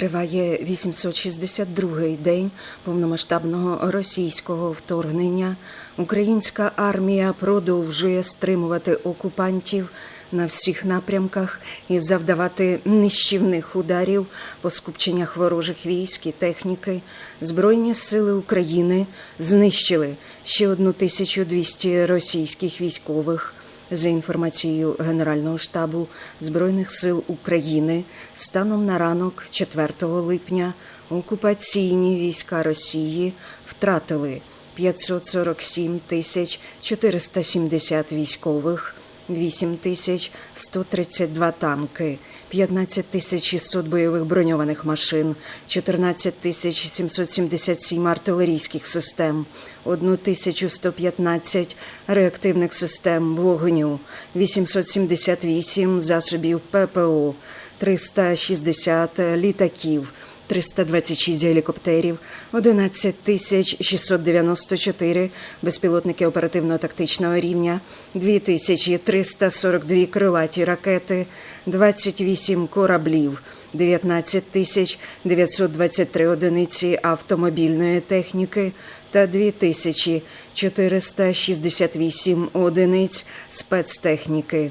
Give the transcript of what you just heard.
Триває 862-й день повномасштабного російського вторгнення. Українська армія продовжує стримувати окупантів на всіх напрямках і завдавати нищівних ударів по скупченнях ворожих військ і техніки. Збройні сили України знищили ще 1200 російських військових. За інформацією Генерального штабу Збройних сил України, станом на ранок 4 липня окупаційні війська Росії втратили 547 тисяч 470 військових, 8 тисяч 132 танки, 15 тисяч 600 бойових броньованих машин, 14 тисяч 777 артилерійських систем, 1115 реактивних систем вогню, 878 засобів ППО, 360 літаків, 326 гелікоптерів, 11 тисяч 694 безпілотники оперативно-тактичного рівня, 2342 крилаті ракети, 28 кораблів, 19 тисяч 923 одиниці автомобільної техніки та 2468 одиниць спецтехніки.